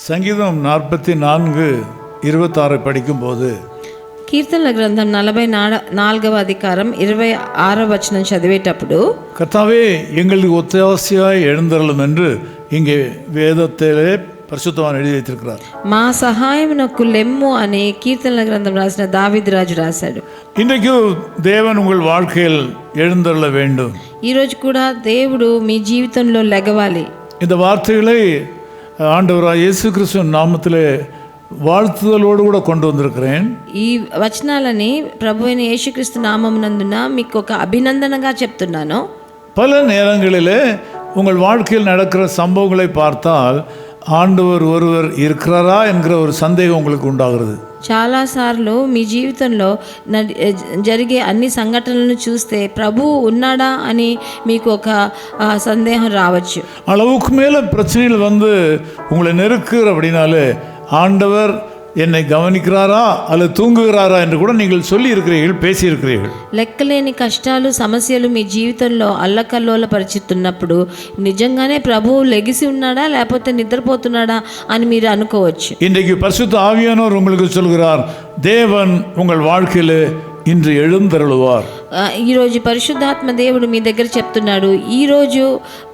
சங்கீதம் நாற்பத்தி நான்கு இருபத்தாறை படிக்கும்போது కీర్తనల గ్రంథం నలభై నాడ నాలుగవ అధికారం ఇరవై ఆరో వచనం చదివేటప్పుడు கர்த்தாவே எங்களுக்கு ஒத்தாசையாய் எழுந்தருளும் என்று இங்கே வேதத்திலே பரிசுத்தவான் எழுதி வைத்திருக்கிறார் మా సహాయమునకు లెమ్ము అనే కీర్తనల గ్రంథం రాసిన దావిద్రాజు రాశాడు இன்றைக்கு தேவன் உங்கள் வாழ்க்கையில் எழுந்தருள வேண்டும் ఈరోజు కూడా దేవుడు మీ జీవితంలో లెగవాలి இந்த வார்த்தைகளை ஆண்டவராக இயேசு கிறிஸ்துவின் நாமத்திலே வாழ்த்துதலோடு கூட கொண்டு வந்திருக்கிறேன் ఈ వచనాలని ప్రభు అయిన యేసుక్రీస్తు నామమునందున మీకు ఒక అభినందనగా చెప్తున్నాను பல நேரங்களிலே உங்கள் வாழ்க்கையில் நடக்கிற சம்பவங்களை பார்த்தால் ஆண்டவர் ஒருவர் இருக்கிறாரா என்கிற ஒரு சந்தேகம் உங்களுக்கு உண்டாகிறது చాలాసార్లు మీ జీవితంలో నడి- జరిగే అన్ని సంఘటనలను చూస్తే ప్రభు ఉన్నాడా అని మీకు ఒక ఆ, సందేహం రావచ్చు அளவுக்கு மேலே பிரச்சனைகள் வந்து உங்களை நெருக்குற அப்படின்னாலே ஆண்டவர் என்னை கவனிக்கிறாரா அல்லது தூங்குகிறாரா என்று கூட நீங்கள் சொல்லி இருக்கிறீர்கள் பேசியிருக்கிறீர்கள் లెక్కలేని కష్టాలు సమస్యలు మీ జీవితంలో అల్లకల్లోల పరిచిస్తున్నప్పుడు నిజంగానే ప్రభువు లెగిసి ఉన్నాడా లేకపోతే నిద్రపోతున్నాడా అని మీరు అనుకోవచ్చు இன்றைக்கு பரிசுத்த ஆவியானவர் உங்களுக்கு சொல்கிறார் தேவன் உங்கள் வாழ்க்கையில் இன்று எழுந்தருளுவார் ఆ, ఈరోజు పరిశుద్ధాత్మ దేవుడు మీ దగ్గర చెప్తున్నాడు ఈరోజు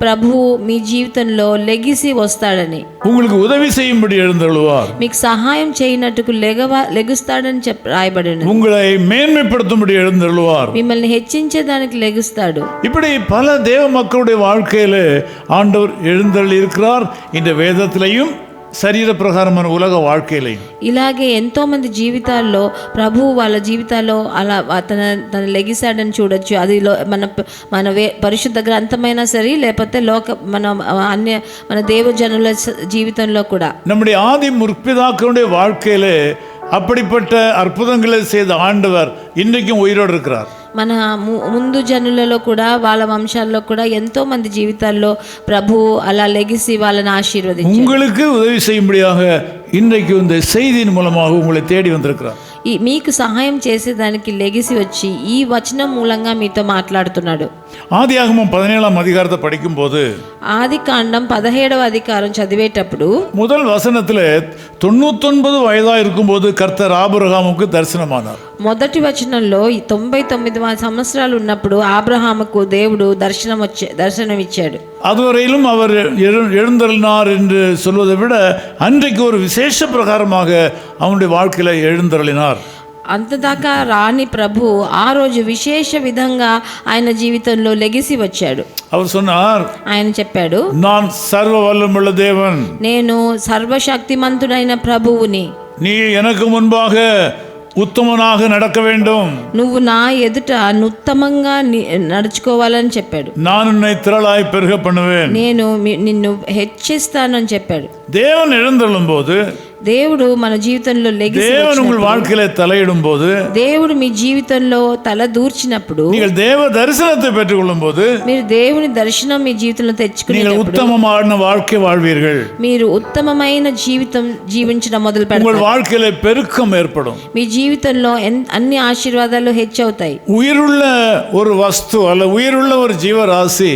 ప్రభువు మీ జీవితంలో లెగిసి వస్తాడని உங்களுக்கு உதவி செய்யும்படி எழுந்தருளுவார் మీకు సహాయం చేయనట్టుకు లెగవా లెగుస్తాడని చెప్ రాయబడి ఉన్నది. உங்களை மேன்மைப்படுத்தும்படி எழுந்தருளுவார் మిమ్మల్ని హెచ్చించేదానికి లెగుస్తాడు இப்படி பல தேவ மக்களுடைய வாழ்க்கையில் ஆண்டவர் எழுந்தருளி இருக்கிறார் இந்த வேதத்திலையும் சரீர பிரகாரமான உலக வாழ்க்கையிலையும் ఇలాగే ఎంతో మంది జీవితాల్లో ప్రభువు వాళ్ళ జీవితాల్లో అలా తన తన లెగిసాడని చూడొచ్చు అది లో- మన ప- మన వే పరిశుద్ధ గ్రంథమైనా సరే లేకపోతే లోక మన అన్య మన దేవజనుల స- జీవితంలో కూడా நம்முடைய ஆதி முற்பிதாக்களுடைய வாழ்க்கையிலே அப்படிப்பட்ட அற்புதங்களை செய்த ஆண்டவர் இன்றைக்கும் உயிரோடு இருக்கிறார் మన ము- ముందు జనులలో కూడా వాళ్ళ వంశాల్లో కూడా ఎంతో మంది జీవితాల్లో ప్రభువు అలా లెగిసి వాళ్ళని ఆశీర్వదించారు உங்களுக்கு உதவி செய்யும்படியாக இன்றைக்கு இந்த செய்தியின் மூலமாக உங்களை தேடி வந்திருக்கிறார் ఈ మీకు సహాయం చేసేదానికి లెగిసి వచ్చి ఈ వచనం మూలంగా మీతో మాట్లాడుతున్నాడు ஆதியாகமம் பதினேழாம் அதிகாரத்தை படிக்கும்போது ఆది కాండం పదిహేడవ అధికారం చదివేటప్పుడు முதல் வசனத்தில் தொண்ணூத்தொன்பது வயதாக இருக்கும்போது கர்த்தர் ஆபிரகாமுக்கு தரிசனமானார் మొదటి వచనంలో ఈ తొంభై తొమ్మిది వ- సంవత్సరాలు ఉన్నప్పుడు ఆబ్రహాముకు దేవుడు దర్శనం వచ్చే దర్శనం ఇచ్చాడు அதுவரையிலும் அவர் எழு- எழுந்தருளினார் என்று சொல்வதை விட அன்றைக்கு ஒரு விசேஷ பிரகாரமாக அவனுடைய வாழ்க்கையில் எழுந்தருளினார் అంతదాకా రాని ప్రభు ఆ రోజు విశేష విధంగా ఆయన జీవితంలో లెగిసి వచ్చాడు அவர் சொன்னார் ఆయన చెప్పాడు நான் சர்வ வல்லமுள்ள தேவன் నేను సర్వశక్తిమంతుడైన ప్రభువుని நீ எனக்கு முன்பாக உத்தமனாக நடக்க வேண்டும் నువ్వు నా ఎదుట నుత్తమంగా ని- నడుచుకోవాలని చెప్పాడు நான் உன்னை திரளாய் பெருக பண்ணுவேன் నేను మీ- నిన్ను హెచ్చిస్తానని చెప్పాడు தேவன் எழுந்தருளும் போது దేవుడు మన జీవితంలో లెగిసి தேவன் உங்கள் வாழ்க்கையில தலையிடும் போது దేవుడు మీ జీవితంలో తల దూర్చినప్పుడు நீங்கள் தேவ தரிசனத்தை பெற்றுக்கொள்ளும் போது మీరు దేవుని దర్శనం మీ జీవితంలో நீங்கள் తెచ్చుకునేటప్పుడు உத்தமமான வாழ்க்கை வாழ்வீர்கள் మీరు ఉత్తమమైన జీవితం జీవించడం మొదలు పెడతారు உங்கள் வாழ்க்கையில பெருக்கம் ஏற்படும் మీ జీవితంలో ఎన్- అన్ని ఆశీర్వాదాలు హెచ్చవుతాయి உயிருள்ள ஒரு வஸ்து அல்ல உயிருள்ள ஒரு ஜீவராசி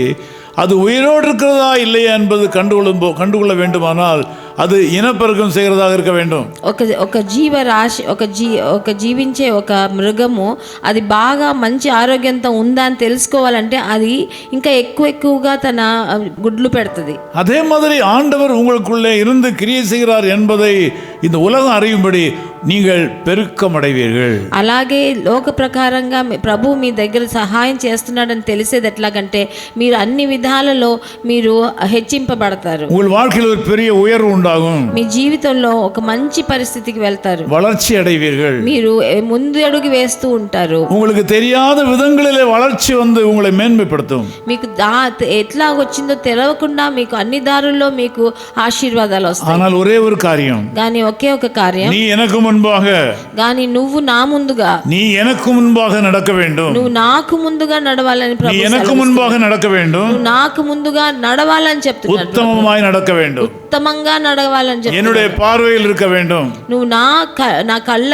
அது உயிரோடு இருக்கிறதா இல்லையா என்பது கண்டுகொள்ளும் போ- கண்டுகொள்ள வேண்டுமானால் அது இனப்பெருக்கம் செய்கிறதாக இருக்க வேண்டும் ఒక ఒక జీవరాశి ఒక జీ ఒక జీవించే ఒక మృగము అది బాగా మంచి ఆరోగ్యంతో ఉందా అని తెలుసుకోవాలంటే అది ఇంకా ఎక్కువ ఎక్కువగా తన ఆ, గుడ్లు పెడుతుంది அதே மாதிரி ஆண்டவர் உங்களுக்குள்ளே இருந்து கிரியை செய்கிறார் என்பதை இந்த உலகம் அறியும்படி நீங்கள் பெருக்கம் அடைவீர்கள் అలాగే లోక ప్రకారంగా మీ- ప్రభు మీ దగ్గర సహాయం చేస్తున్నాడని తెలిసేది ఎట్లాగంటే మీరు అన్ని విధాలలో మీరు హెచ్చింపబడతారు உங்கள் வாழ்க்கையில் ஒரு பெரிய உயர்வு உண்டாகும் మీ జీవితంలో ఒక మంచి పరిస్థితికి వెళ్తారు வளர்ச்சி அடைவீர்கள் మీరు ఏ- ముందు అడుగు వేస్తూ ఉంటారు உங்களுக்கு தெரியாத விதங்களிலே வளர்ச்சி வந்து உங்களை மேன்மைப்படுத்தும் మీకు దా ఎట్లా వచ్చిందో తెలవకుండా మీకు అన్ని దారుల్లో మీకు ఆశీర్వాదాలు వస్తాయి ஆனால் ஒரே ஒரு காரியம் కానీ ఒకే ఒక కార్యం நீ எனக்கு முன்பாக కానీ నువ్వు నా ముందుగా நீ எனக்கு முன்பாக நடக்க வேண்டும் నువ్వు నాకు ముందుగా నడవాలని நீ ప్రభు எனக்கு సెలవిస్తున్నాడు. முன்பாக நடக்க வேண்டும் నువ్వు నాకు ముందుగా నడవాలని చెప్తున్నాడు உத்தமமாய் நடக்க வேண்டும் ఉత్తమంగా నడవాలని చెప్పి ఎన్నుడే పార్వేలు ఇరుక వేండం నువ్వు నా నా కళ్ళ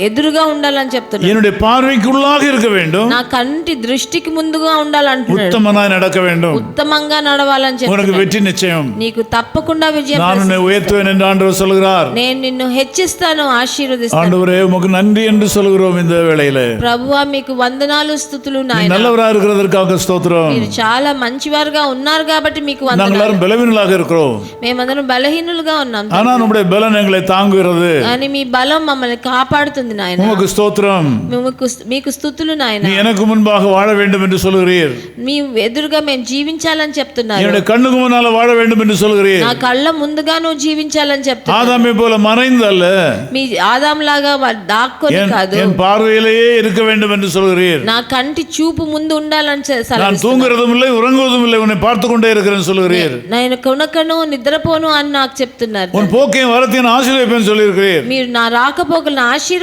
ఎదురుగా ఉండాలని చెప్తున్నాడు என்னுடைய பார்வைக்குள்ளாக இருக்க வேண்டும் నా కంటి దృష్టికి ముందుగా ఉండాలంటున్నాడు உத்தமனாய் நடக்க வேண்டும் ఉత్తమంగా నడవాలని உனக்கு చెప్తున్నాడు வெற்றி நிச்சயம் నీకు తప్పకుండా విజయం நான் உன்னை உயர்த்துவேன் என்று ஆண்டவர் சொல்கிறார் నేను నిన్ను హెచ్చిస్తాను ఆశీర్వదిస్తాను ஆண்டவரே உமக்கு நன்றி என்று சொல்கிறோம் இந்த வேளையில ప్రభువా మీకు వందనాలు స్థుతులు நீ నాయన நல்லவரா இருக்கிறதற்காக ஸ்தோத்திரம் మీరు చాలా మంచివారుగా ఉన్నారు కాబట్టి మీకు நாங்கள் వందనాలు எல்லாரும் பலவீனலாக இருக்கிறோம் మేమందరం బలహీనులుగా ఉన్నాం ஆனா நம்முடைய பலன் எங்களை தாங்குகிறது కానీ మీ బలం మమ్మల్ని కాపాడుతుంది బాగుంటుంది నాయన உமக்கு ஸ்தோத்திரம். మీకు మీకు స్థుతులు నాయన நீ எனக்கு முன்பாக வாழ வேண்டும் என்று சொல்கிறீர் మీ ఎదురుగా మేము జీవించాలని చెప్తున్నారు என்னுடைய கண்ணுக்கு முன்னால வாழ வேண்டும் என்று சொல்கிறீர் நான் கள்ள ముందుగా నువ్వు జీవించాలని చెప్తున్నారు ஆதாமை போல மறைந்து அல்ல. మీ ఆదాం లాగా என் பார்வையிலேயே இருக்க வேண்டும் என்று சொல்கிறீர் నా కంటి చూపు ముందు ఉండాలని చె- நான் సెలవిస్తున్నాను. தூங்குறதும் இல்லை உறங்குவதும் இல்லை உன்னை பார்த்து கொண்டே இருக்கிறேன்னு சொல்கிறீர் నేను కొనకను నిద్రపోను అని నాకు చెప్తున్నారు உன் போக்கையும் வரத்தையும் நான் ஆசீர்வதிப்பேன்னு சொல்லியிருக்கிறீர். మీరు నా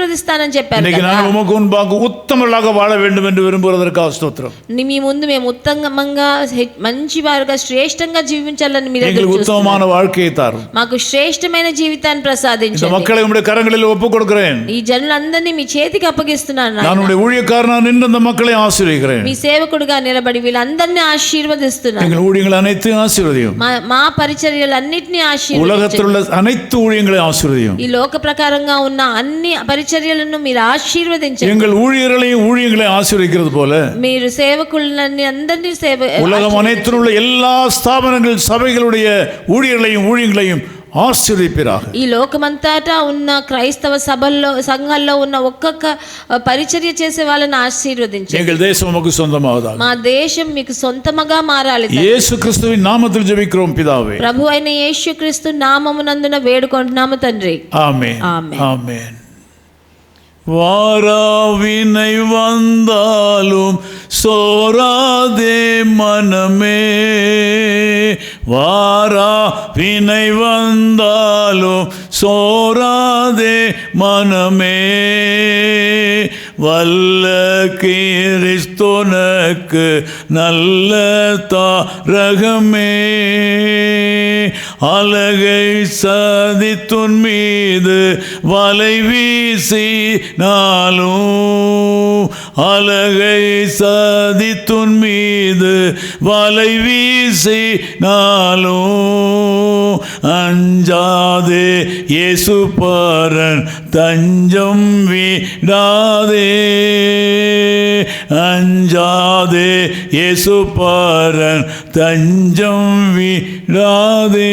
ఆశీర్వదిస్తానని చెప్పారు இன்னைக்கு కదా. நான் உமக்கு முன்பாக உத்தமர்களாக வாழ வேண்டும் என்று விரும்புவதற்காக ஸ்தோத்திரம் ని- మీ ముందు మేము ఉత్తమంగా హె- మంచి వారుగా శ్రేష్టంగా జీవించాలని మీరు ఎదురు எங்களுக்கு చూస్తున్నారు. உத்தமமான வாழ்க்கையை தாரும் మాకు శ్రేష్టమైన జీవితాన్ని இந்த ప్రసాదించండి மக்களை உடைய கரங்களில் ஒப்புக் கொடுக்கிறேன் ఈ జనులందరినీ మీ చేతికి అప్పగిస్తున్నాను నాయన. நான் உடைய ஊழியக்காரனா நின்று அந்த மக்களை ஆசீர்வதிக்கிறேன் మీ సేవకుడుగా నిలబడి వీళ్ళందరినీ ఆశీర్వదిస్తున్నాను எங்கள் ஊழியங்கள் அனைத்தையும் ஆசீர்வதியும் మా మా పరిచర్యలన్నిటినీ ఆశీర్వదించండి உலகத்தில் உள்ள அனைத்து ஊழியங்களையும் ஆசீர்வதியும் ఈ లోక ప్రకారంగా ఉన్న అన్ని పరిచర్యలను మీరు ఆశీర్వదించండి எங்கள் ஊழியர்களையும் ஊழியங்களையும் ஆசீர்வதிக்கிறது போல మీరు సేవకులని అందరినీ సేవ உலகம் அனைத்திலும் உள்ள எல்லா ஸ்தாபனங்கள் சபைகளுடைய ஊழியர்களையும் ஊழியங்களையும் ஆசீர்வதிப்பீராக ఈ లోకమంతటా ఉన్న క్రైస్తవ సభల్లో సంఘాల్లో ఉన్న ఒక్కొక్క ఆ, పరిచర్య చేసే వాళ్ళని ఆశీర్వదించండి எங்கள் தேசம் உமக்கு சொந்தமாவதாக మా దేశం మీకు సొంతముగా మారాలి తండ్రి. இயேசு கிறிஸ்துவின் நாமத்தில் ஜெபிக்கிறோம் பிதாவே ప్రభు అయిన యేసుక్రీస్తు నామమునందున వేడుకుంటున్నాము తండ్రి ஆமென் ஆமென். ஆமென் வாராவினை வந்தாலும் சோராதே மனமே. வாரா வினை வந்தாலும் சோராதே மனமே. வல்ல கிறிஸ்துனக்கு நல்ல தாரகமே. அழகை சதித்துன் மீது வலை வீசினாலும் அழகை சதித்துன் மீது வலை வீசினாலும் அஞ்சாதே இயேசு தஞ்சம் வீடாதே அஞ்சாதே இயேசு தஞ்சம் வீடாதே.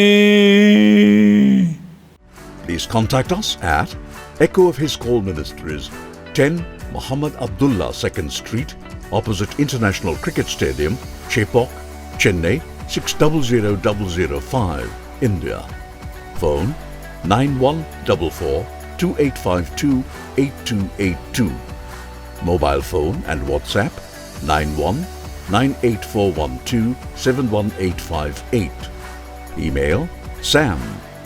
Please contact us at Echo of His Call Ministries, 10 Muhammad Abdullah 2nd Street, opposite International Cricket Stadium, Chepok, Chennai 600005, India. Phone 9144 2852 8282. Mobile phone and WhatsApp 91 98412 71858. Email sam